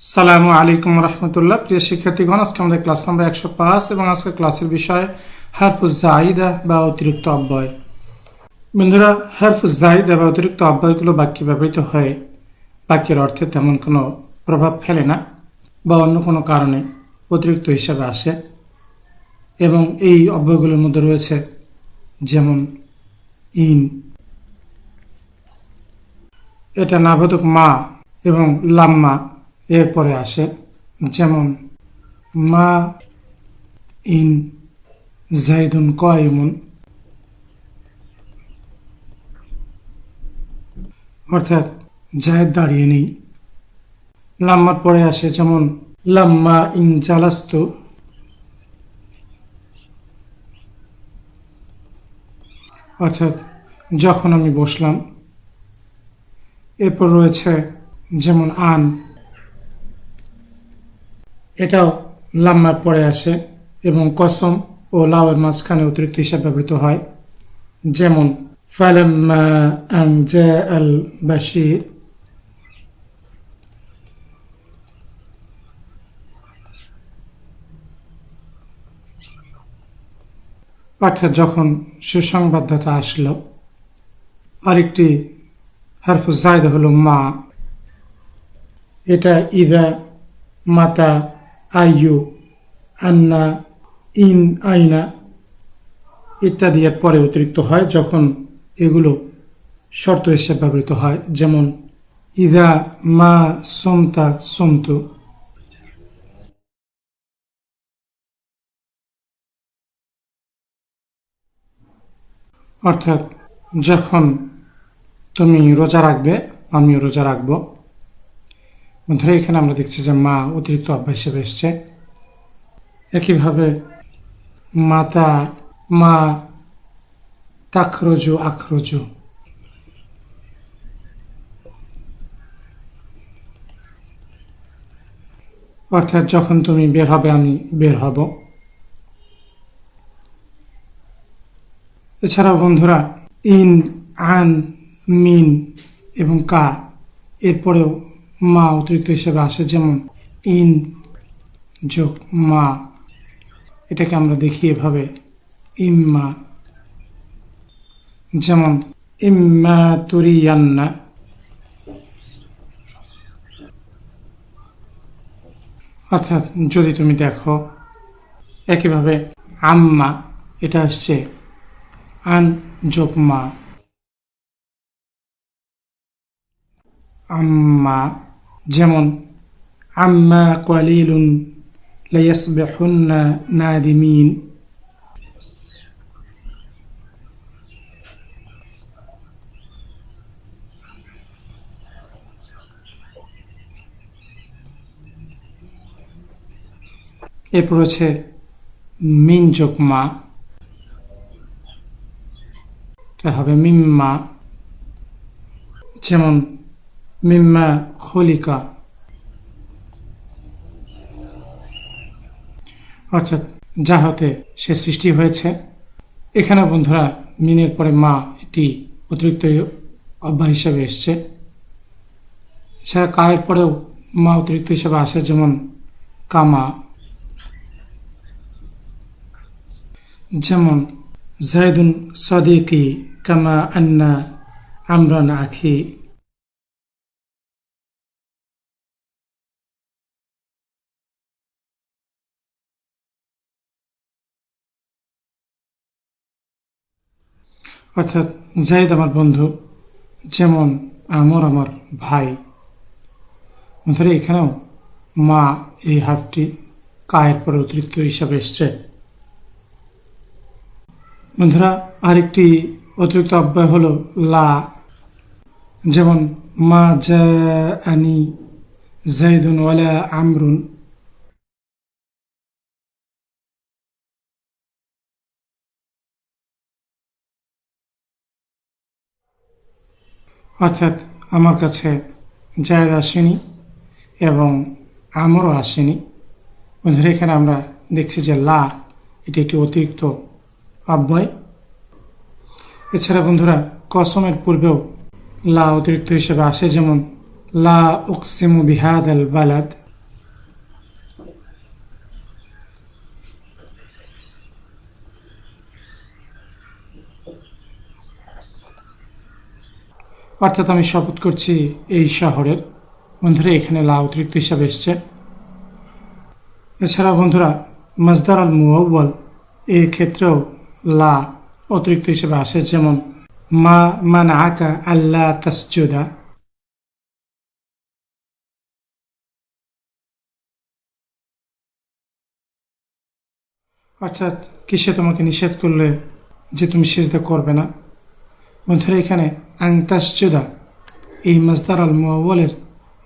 সালামু আলাইকুম রহমতুল্লাহ। প্রিয় শিক্ষার্থীগণ, আজকে আমাদের ক্লাস নাম্বার একশো পাঁচ এবং আজকে ক্লাসের বিষয় হারফুজ জাহিদা বা অতিরিক্ত অব্যয় বন্ধুরা, হারফুজ জাহিদা বা অতিরিক্ত অব্যয়গুলো বাক্যে ব্যবহৃত হয়ে বাক্যের অর্থে তেমন কোনো প্রভাব ফেলে না বা অন্য কোনো কারণে অতিরিক্ত হিসাবে আসে এবং এই অব্যয়গুলোর মধ্যে রয়েছে যেমন ইন, এটা নাবোধক মা এবং লাম্মা এরপরে আসে, যেমন, মা ইন জাইদুন কয়মুন। অর্থাৎ জায়দ দাঁড়িয়ে নেই। লাম্মার পরে আসে, যেমন, লাম্মা ইন জালাস্ত। অর্থাৎ যখন আমি বসলাম, এরপর রয়েছে, যেমন, আন। এটাও লাম্মার পরে আসে এবং কসম ও লাউয়ের মাঝখানে অতিরিক্ত হিসাবে ব্যবহৃত হয়। যেমন বাশির। অর্থাৎ যখন সুসংবাদদাতা আসলো, আরেকটি হারফুজ জায়দা হলো মা। এটা ইদা মাতা আইয়ু, আন্না, ইন, আইনা ইত্যাদি এর পরে অতিরিক্ত হয় যখন এগুলো শর্ত হিসেবে ব্যবহৃত হয়। যেমন, ইদা মা সোমতা সোমতু। অর্থাৎ, যখন তুমি রোজা রাখবে, আমিও রোজা রাখব। বন্ধুরা, এখানে আমরা দেখছি যে মা অতিরিক্ত অভ্যাস হিসেবে এসছে। একইভাবে মাতা, মা তাখরজু, আখরজু। অর্থাৎ যখন তুমি বের হবে, আমি বের হব। এছাড়াও বন্ধুরা, ইন, আন, মিন এবং কা, এরপরেও মা অতিরিক্ত হিসেবে আসে, যেমন ইন, যোগ, মা। এটাকে আমরা দেখি এভাবে, ইম্মা। যেমন, ইম্মা তুরিয়ান্না। অর্থাৎ যদি তুমি দেখো একইভাবে আম্মা, এটা আসছে আন, যোগ, মা। আম্মা। যেমন আম্মা কলিলুন লাইয়াসবিহুন্না নাদিমিন। এরপর হচ্ছে মিন যোগ মা। এটা হবে মিম্মা। যেমন মিম্মা খলিকা। অর্থাৎ যা হতে সে সৃষ্টি হয়েছে। এখানে বন্ধুরা মিনের পরে মা এটি অতিরিক্ত অভ্যাস হিসেবে এসছে। এছাড়া কায়ের পরেও মা অতিরিক্ত হিসেবে আসে, যেমন কামা। যেমন, জায়দুন সদিকি কামা আন্না আমরান আখি। অর্থাৎ জাইদ আমার বন্ধু, যেমন আমর আমার ভাই। বন্ধুরা, এখানেও মা এই হাফটি কায়ের পরে অতিরিক্ত হিসাবে এসছে। বন্ধুরা, আরেকটি অতিরিক্ত অব্যয় হল লা। যেমন, মা জা আনি ওয়ালা আমরুন। অর্থাৎ আমার কাছে জায়দ আসেনি এবং আমরও আসেনি। বন্ধুরা, এখানে আমরা দেখছি যে লা, এটি একটি অতিরিক্ত অব্যয়। এছাড়া বন্ধুরা, কসমের পূর্বেও লা অতিরিক্ত হিসেবে আসে, যেমন লা উকসিমু বিহাদ আল বালাদ। অর্থাৎ আমি শপথ করছি এই শহরের। বন্ধুরা, এখানে লা অতিরিক্ত হিসাবে এসছে। এছাড়া বন্ধুরা মাজদার আল মুআব্বাল এই ক্ষেত্রেও লা অতিরিক্ত হিসেবে আসে। যেমন, মা মান আকা আল্লাহ তাসজুদা। অর্থাৎ কিসে তোমাকে নিষেধ করলে যে তুমি সেজদা করবে না? বন্ধুরা, এখানে আংতাসজুদা এই মাজদার আল মুআব্বালের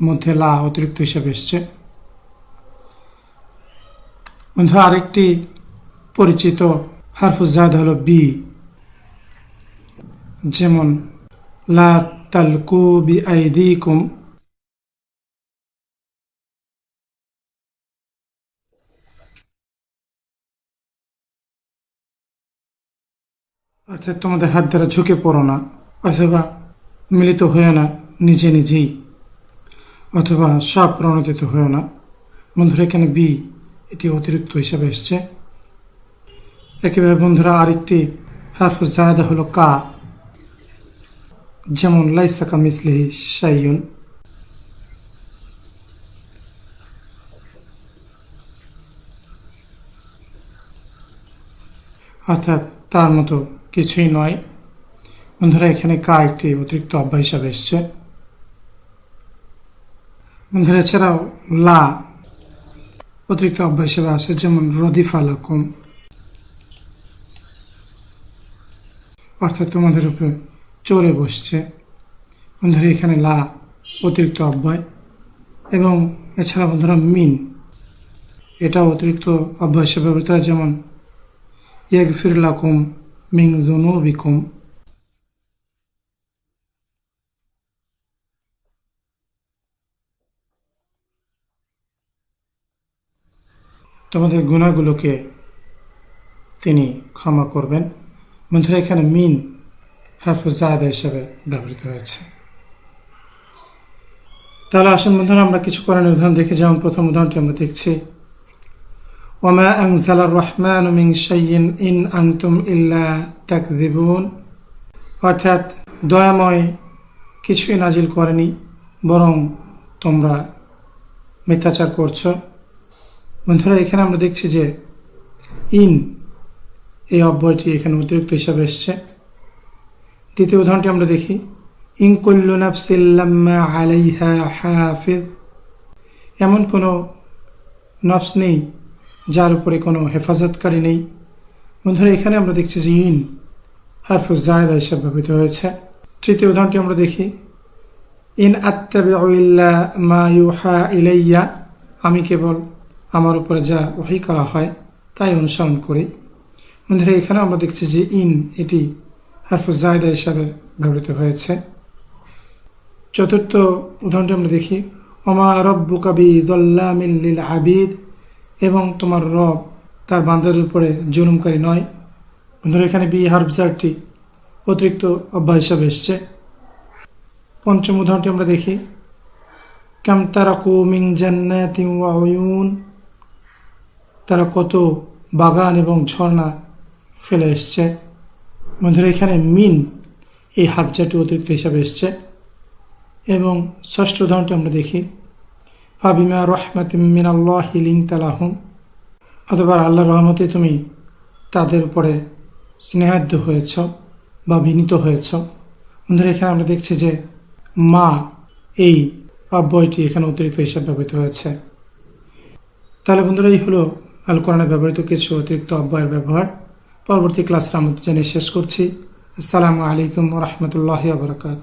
মধ্যে লা অতিরিক্ত হিসেবে এসছে। বন্ধু, আরেকটি পরিচিত হারফুজাদ হলো বি যেমন, লা তালকু বি আইদিকুম অর্থাৎ তোমাদের হাত দ্বারা ঝুঁকে পড়ো না। অথবা মিলিত হয়েও না, নিজে নিজেই। অথবা সব প্রণোদিত হয়েও না। বন্ধুরা, এখানে বি এটি অতিরিক্ত হিসাবে এসছে। একেবারে বন্ধুরা, আরেকটি হারফ জায়দা হলো কা। যেমন লাইসাকা মিসলিহি সাইয়ুন অর্থাৎ তার মতো কিছুই নয়। বন্ধুরা, এখানে কা একটি অতিরিক্ত অভ্যাস হিসাবে এসছে। বন্ধুরা, এছাড়াও লা অতিরিক্ত অব্যয় হিসেবে আসে যেমন রদিফা লাকুম। অর্থাৎ তোমাদের উপরে চড়ে বসছে। বন্ধুরা, এখানে লা অতিরিক্ত অব্যয় এবং এছাড়া বন্ধুরা, মিন। এটা অতিরিক্ত অভ্যাস ব্যবহৃত হয়, যেমন ইয়াগফির লাকুম মিং জুনুবিকুম তোমাদের গুণাগুলোকে তিনি ক্ষমা করবেন। বন্ধুরা, এখানে মিন হাফুজাদা হিসাবে ব্যবহৃত হয়েছে। তাহলে আসুন বন্ধুরা, আমরা কিছু কোরআনের উদাহরণ দেখে যেমন প্রথম উদাহরণটি আমরা দেখছি। ওমা আংজাল রহমান মিং শাইন ইন আংতুম ইল্লা তাকদিবুন অর্থাৎ দয়াময় কিছুই নাজিল করেনি, বরং তোমরা মিথ্যাচার করছ। বন্ধুরা, এখানে আমরা দেখছি যে ইন এই অব্যয়টি এখানে অতিরিক্ত হিসাবে এসছে। দ্বিতীয় উদাহরণটি আমরা দেখি। হাফিজ। এমন কোনো নফস নেই যার উপরে কোনো হেফাজতকারী নেই। বন্ধুরা, এখানে আমরা দেখছি যে ইন হারফুজ জায়দা হিসাবে ব্যবহৃত হয়েছে। তৃতীয় উদাহরণটি আমরা দেখি। ইন আত্তাবে মা ইউহা ইলাইয়া, আমি কেবল আমার উপরে যা ওহি করা হয়, তাই অনুসরণ করি। বন্ধুরা, এখানে আমরা দেখছি যে ইন এটি হারফুজ জায়দা হিসাবে ব্যবহৃত হয়েছে। চতুর্থ উদাহরণটি আমরা দেখি, ওমা রব্বু কবি দল্লামিল আবিদ এবং তোমার রব তার বান্দার উপরে জুলুমকারী নয়। বন্ধুরা, এখানে বি হারফজারটি অতিরিক্ত অভ্যাস হিসাবে এসছে। পঞ্চম উদাহরণটি আমরা দেখি, কাম তারাকু মিং জান্নাতি ওয়াউন তারা কত বাগান এবং ঝর্ণা ফেলে এসছে। বন্ধুরা, এখানে মিন এই হাফজাটি অতিরিক্ত হিসাবে এসছে। এবং ষষ্ঠ উদাহরণটি আমরা দেখি। ফাবিমা রহমাতিম মিনাল্লাহ হিলিং তালাহুম অথবা আল্লাহর রহমতে তুমি তাদের উপরে স্নেহাদ্য হয়েছ বা বিনীত হয়েছ। বন্ধুরা, এখানে আমরা দেখছি যে মা এই অব্যয়টি এখানে অতিরিক্ত হিসাবে ব্যবহৃত হয়েছে। তাহলে বন্ধুরা, এই হলো আল কোরআনে ব্যবহৃত কিছু অতিরিক্ত অব্যয়ের ব্যবহার। পরবর্তী ক্লাসের আমন্ত্রণ জানিয়ে শেষ করছি। আসসালামু আলাইকুম রহমতুল্লাহ বরকাত